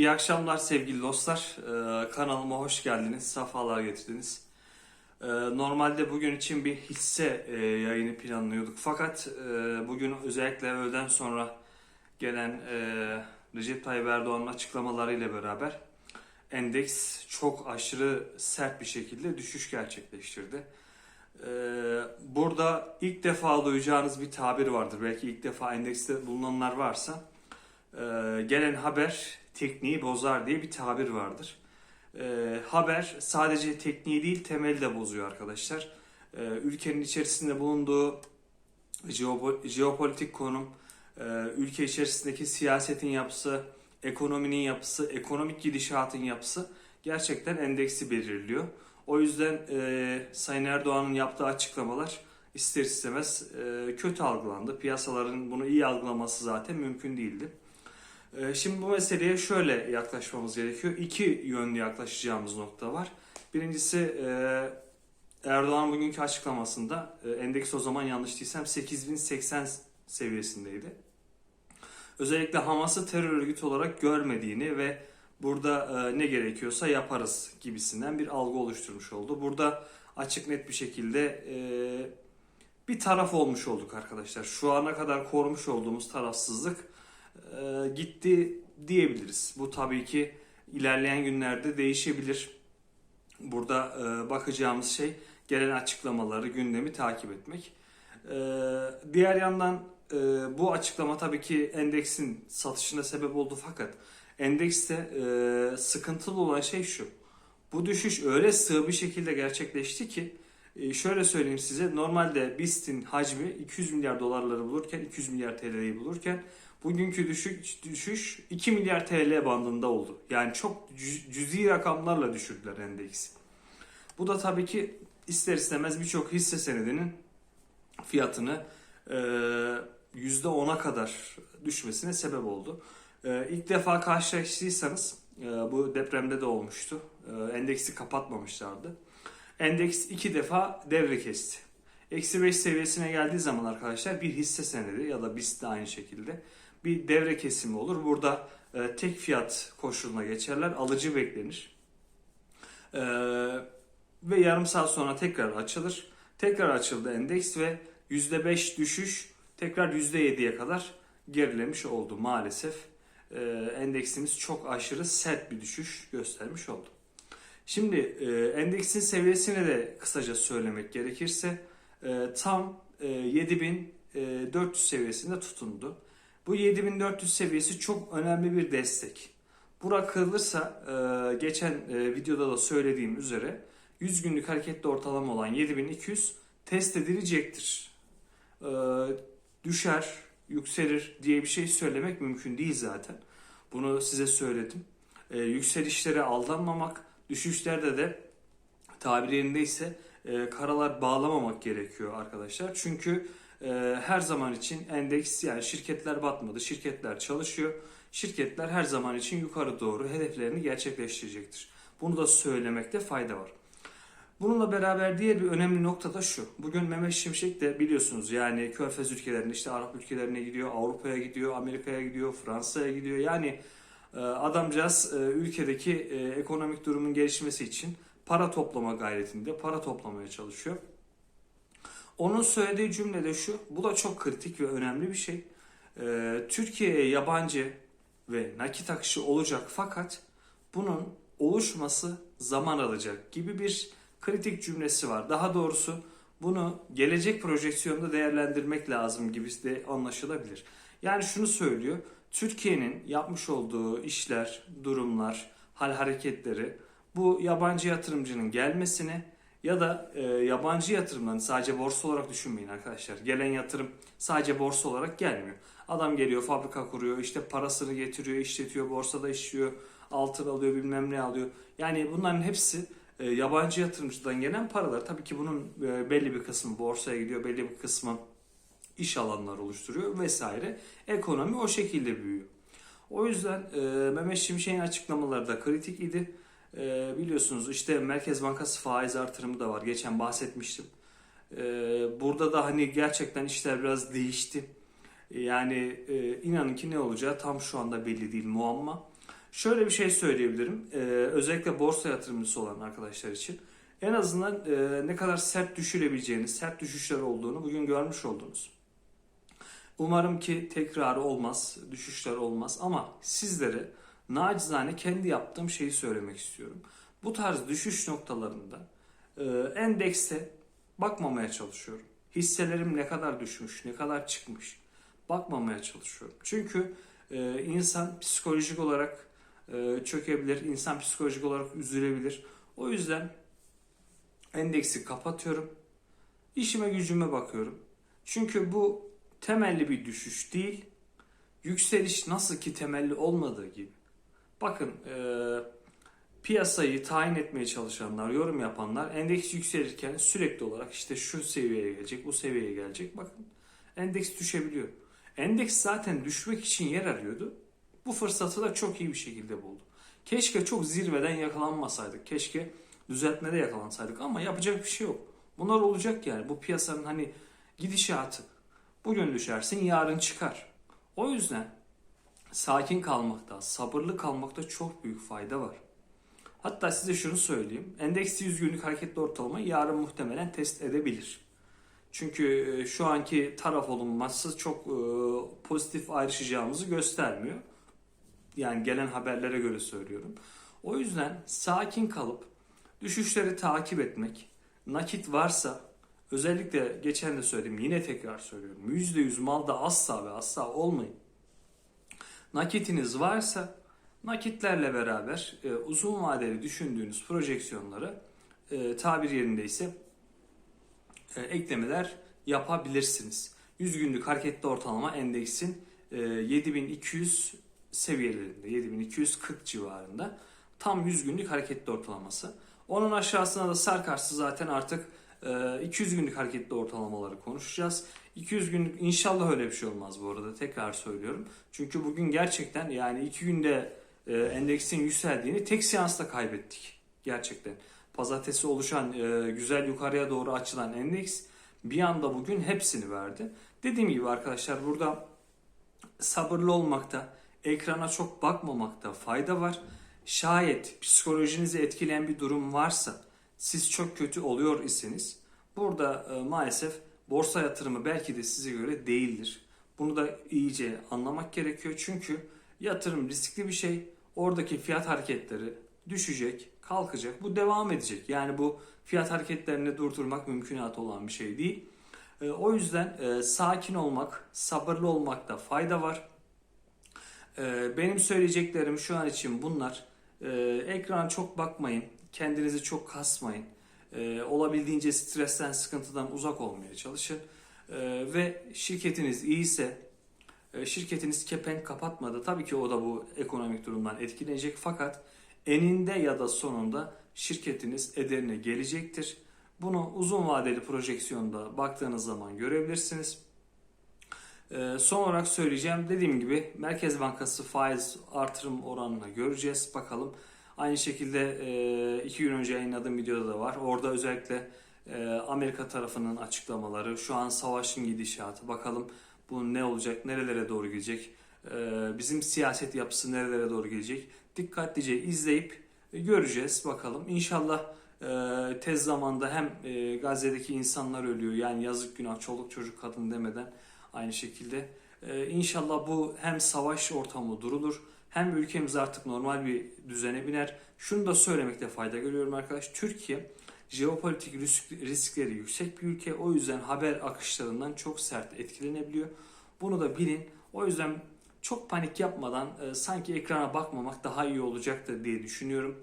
İyi akşamlar sevgili dostlar. Ee, kanalıma hoş geldiniz. Safalar getirdiniz. Ee, normalde bugün için bir hisse e, yayını planlıyorduk. Fakat e, bugün özellikle öğleden sonra gelen e, Recep Tayyip Erdoğan'ın açıklamalarıyla beraber endeks çok aşırı sert bir şekilde düşüş gerçekleştirdi. Ee, burada ilk defa duyacağınız bir tabir vardır. Belki ilk defa endekste bulunanlar varsa e, gelen haber tekniği bozar diye bir tabir vardır. E, haber sadece tekniği değil temeli de bozuyor arkadaşlar. E, ülkenin içerisinde bulunduğu jeopo- jeopolitik konum, e, ülke içerisindeki siyasetin yapısı, ekonominin yapısı, ekonomik gidişatın yapısı gerçekten endeksi belirliyor. O yüzden e, Sayın Erdoğan'ın yaptığı açıklamalar ister istemez e, kötü algılandı. Piyasaların bunu iyi algılaması zaten mümkün değildi. E, şimdi bu meseleye şöyle yaklaşmamız gerekiyor. İki yönlü yaklaşacağımız nokta var. Birincisi e, Erdoğan bugünkü açıklamasında e, endeks o zaman yanlış değilsem 8080 seviyesindeydi. Özellikle Hamas'ı terör örgütü olarak görmediğini ve burada e, ne gerekiyorsa yaparız gibisinden bir algı oluşturmuş oldu. Burada açık net bir şekilde bir taraf olmuş olduk arkadaşlar. Şu ana kadar korumuş olduğumuz tarafsızlık e, gitti diyebiliriz. Bu tabii ki ilerleyen günlerde değişebilir. Burada e, bakacağımız şey gelen açıklamaları, gündemi takip etmek. E, diğer yandan bu açıklama tabii ki endeksin satışına sebep oldu fakat endekste sıkıntılı olan şey şu. Bu düşüş öyle sığ bir şekilde gerçekleşti ki şöyle söyleyeyim size normalde BIST'in hacmi 200 milyar dolarları bulurken 200 milyar TL'yi bulurken bugünkü düşük düşüş 2 milyar TL bandında oldu. Yani çok cüz- cüzi rakamlarla düşürdüler endeksi. Bu da tabii ki ister istemez birçok hisse senedinin fiyatını e, %10'a kadar düşmesine sebep oldu. E, ilk defa karşılaştıysanız e, bu depremde de olmuştu. E, endeksi kapatmamışlardı. Endeks iki defa devre kesti. Eksi 5 seviyesine geldiği zaman arkadaşlar bir hisse senedi ya da BIST de aynı şekilde bir devre kesimi olur. Burada e, tek fiyat koşuluna geçerler. Alıcı beklenir. E, ve yarım saat sonra tekrar açılır. Tekrar açıldı endeks ve %5 düşüş tekrar %7'ye kadar gerilemiş oldu maalesef. E, endeksimiz çok aşırı sert bir düşüş göstermiş oldu. Şimdi e, endeksin seviyesini de kısaca söylemek gerekirse e, tam e, 7400 seviyesinde tutundu. Bu 7400 seviyesi çok önemli bir destek. Bura kırılırsa e, geçen e, videoda da söylediğim üzere 100 günlük hareketli ortalama olan 7200 test edilecektir. E, düşer, yükselir diye bir şey söylemek mümkün değil zaten. Bunu size söyledim. Yükselişlere aldanmamak, düşüşlerde de tabiri yerindeyse e, karalar bağlamamak gerekiyor arkadaşlar. Çünkü e, her zaman için endeks yani şirketler batmadı, şirketler çalışıyor. Şirketler her zaman için yukarı doğru hedeflerini gerçekleştirecektir. Bunu da söylemekte fayda var. Bununla beraber diğer bir önemli nokta da şu. Bugün Mehmet Şimşek de biliyorsunuz yani Körfez ülkelerine işte Arap ülkelerine gidiyor, Avrupa'ya gidiyor, Amerika'ya gidiyor, Fransa'ya gidiyor. Yani e, adamcağız e, ülkedeki e, ekonomik durumun gelişmesi için para toplama gayretinde, para toplamaya çalışıyor. Onun söylediği cümle de şu, bu da çok kritik ve önemli bir şey. E, Türkiye'ye yabancı ve nakit akışı olacak fakat bunun oluşması zaman alacak gibi bir kritik cümlesi var. Daha doğrusu bunu gelecek projeksiyonda değerlendirmek lazım gibi de anlaşılabilir. Yani şunu söylüyor. Türkiye'nin yapmış olduğu işler, durumlar, hal hareketleri bu yabancı yatırımcının gelmesine ya da e, yabancı yatırımların sadece borsa olarak düşünmeyin arkadaşlar. Gelen yatırım sadece borsa olarak gelmiyor. Adam geliyor, fabrika kuruyor, işte parasını getiriyor, işletiyor, borsada işliyor, altın alıyor, bilmem ne alıyor. Yani bunların hepsi e, yabancı yatırımcıdan gelen paralar. Tabii ki bunun e, belli bir kısmı borsaya gidiyor, belli bir kısmı iş alanları oluşturuyor vesaire. Ekonomi o şekilde büyüyor. O yüzden e, Mehmet Şimşek'in açıklamaları da kritik idi. E, biliyorsunuz işte Merkez Bankası faiz artırımı da var. Geçen bahsetmiştim. E, burada da hani gerçekten işler biraz değişti. Yani e, inanın ki ne olacağı tam şu anda belli değil muamma. Şöyle bir şey söyleyebilirim. Ee, özellikle borsa yatırımcısı olan arkadaşlar için. En azından e, ne kadar sert düşürebileceğini, sert düşüşler olduğunu bugün görmüş oldunuz. Umarım ki tekrarı olmaz, düşüşler olmaz ama sizlere nacizane kendi yaptığım şeyi söylemek istiyorum. Bu tarz düşüş noktalarında e, endekste bakmamaya çalışıyorum. Hisselerim ne kadar düşmüş, ne kadar çıkmış bakmamaya çalışıyorum. Çünkü e, insan psikolojik olarak e, çökebilir, insan psikolojik olarak üzülebilir. O yüzden endeksi kapatıyorum. İşime gücüme bakıyorum. Çünkü bu temelli bir düşüş değil. Yükseliş nasıl ki temelli olmadığı gibi. Bakın e, piyasayı tayin etmeye çalışanlar, yorum yapanlar endeks yükselirken sürekli olarak işte şu seviyeye gelecek, bu seviyeye gelecek. Bakın endeks düşebiliyor. Endeks zaten düşmek için yer arıyordu. Bu fırsatı da çok iyi bir şekilde buldu. Keşke çok zirveden yakalanmasaydık. Keşke düzeltmede yakalansaydık ama yapacak bir şey yok. Bunlar olacak yani. Bu piyasanın hani gidişatı. Bugün düşersin yarın çıkar. O yüzden sakin kalmakta, sabırlı kalmakta çok büyük fayda var. Hatta size şunu söyleyeyim. Endeks 100 günlük hareketli ortalama yarın muhtemelen test edebilir. Çünkü e, şu anki taraf olunması çok e, pozitif ayrışacağımızı göstermiyor. Yani gelen haberlere göre söylüyorum. O yüzden sakin kalıp düşüşleri takip etmek, nakit varsa özellikle geçen de söyledim yine tekrar söylüyorum. %100 malda asla ve asla olmayın. Nakitiniz varsa nakitlerle beraber e, uzun vadeli düşündüğünüz projeksiyonları e, tabir yerindeyse e, eklemeler yapabilirsiniz. 100 günlük hareketli ortalama endeksin e, 7200 seviyelerinde, 7240 civarında tam 100 günlük hareketli ortalaması. Onun aşağısına da sarkarsa zaten artık 200 günlük hareketli ortalamaları konuşacağız. 200 günlük inşallah öyle bir şey olmaz bu arada tekrar söylüyorum. Çünkü bugün gerçekten yani 2 günde e, endeksin yükseldiğini tek seansta kaybettik gerçekten pazartesi oluşan e, güzel yukarıya doğru açılan endeks bir anda bugün hepsini verdi. Dediğim gibi arkadaşlar burada sabırlı olmakta, ekrana çok bakmamakta fayda var. Şayet psikolojinizi etkileyen bir durum varsa, siz çok kötü oluyor iseniz burada e, maalesef borsa yatırımı belki de size göre değildir. Bunu da iyice anlamak gerekiyor çünkü yatırım riskli bir şey. Oradaki fiyat hareketleri düşecek, kalkacak. Bu devam edecek. Yani bu fiyat hareketlerini durdurmak mümkünatı olan bir şey değil. E, o yüzden e, sakin olmak, sabırlı olmakta fayda var. E, benim söyleyeceklerim şu an için bunlar. E, ekrana çok bakmayın, kendinizi çok kasmayın. E, olabildiğince stresten, sıkıntıdan uzak olmaya çalışın. E, ve şirketiniz iyiyse, e, şirketiniz kepenk kapatmadı. Tabii ki o da bu ekonomik durumdan etkilenecek fakat eninde ya da sonunda şirketiniz ederine gelecektir. Bunu uzun vadeli projeksiyonda baktığınız zaman görebilirsiniz. Ee, son olarak söyleyeceğim dediğim gibi Merkez Bankası faiz artırım oranını göreceğiz bakalım. Aynı şekilde e, iki gün önce yayınladığım videoda da var. Orada özellikle e, Amerika tarafının açıklamaları, şu an savaşın gidişatı bakalım bu ne olacak, nerelere doğru gidecek, e, bizim siyaset yapısı nerelere doğru gelecek dikkatlice izleyip göreceğiz bakalım. İnşallah e, tez zamanda hem e, Gazze'deki insanlar ölüyor yani yazık günah çoluk çocuk kadın demeden aynı şekilde e, inşallah bu hem savaş ortamı durulur hem ülkemiz artık normal bir düzene biner. Şunu da söylemekte fayda görüyorum arkadaş. Türkiye jeopolitik risk, riskleri yüksek bir ülke. O yüzden haber akışlarından çok sert etkilenebiliyor. Bunu da bilin. O yüzden çok panik yapmadan e, sanki ekrana bakmamak daha iyi olacaktır diye düşünüyorum.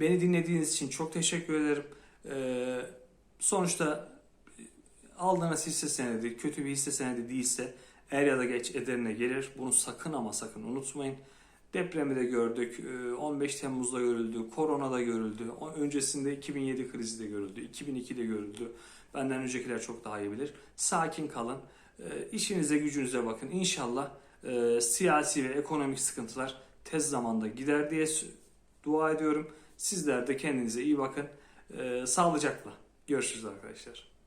Beni dinlediğiniz için çok teşekkür ederim. E, sonuçta aldığınız hisse senedi kötü bir hisse senedi değilse er ya da geç ederine gelir. Bunu sakın ama sakın unutmayın. Depremi de gördük, 15 e, Temmuz'da görüldü, korona da görüldü, öncesinde 2007 krizi de görüldü, 2002'de görüldü. Benden öncekiler çok daha iyi bilir. Sakin kalın, e, işinize gücünüze bakın. İnşallah e, siyasi ve ekonomik sıkıntılar tez zamanda gider diye dua ediyorum. Sizler de kendinize iyi bakın. E, sağlıcakla. Görüşürüz arkadaşlar.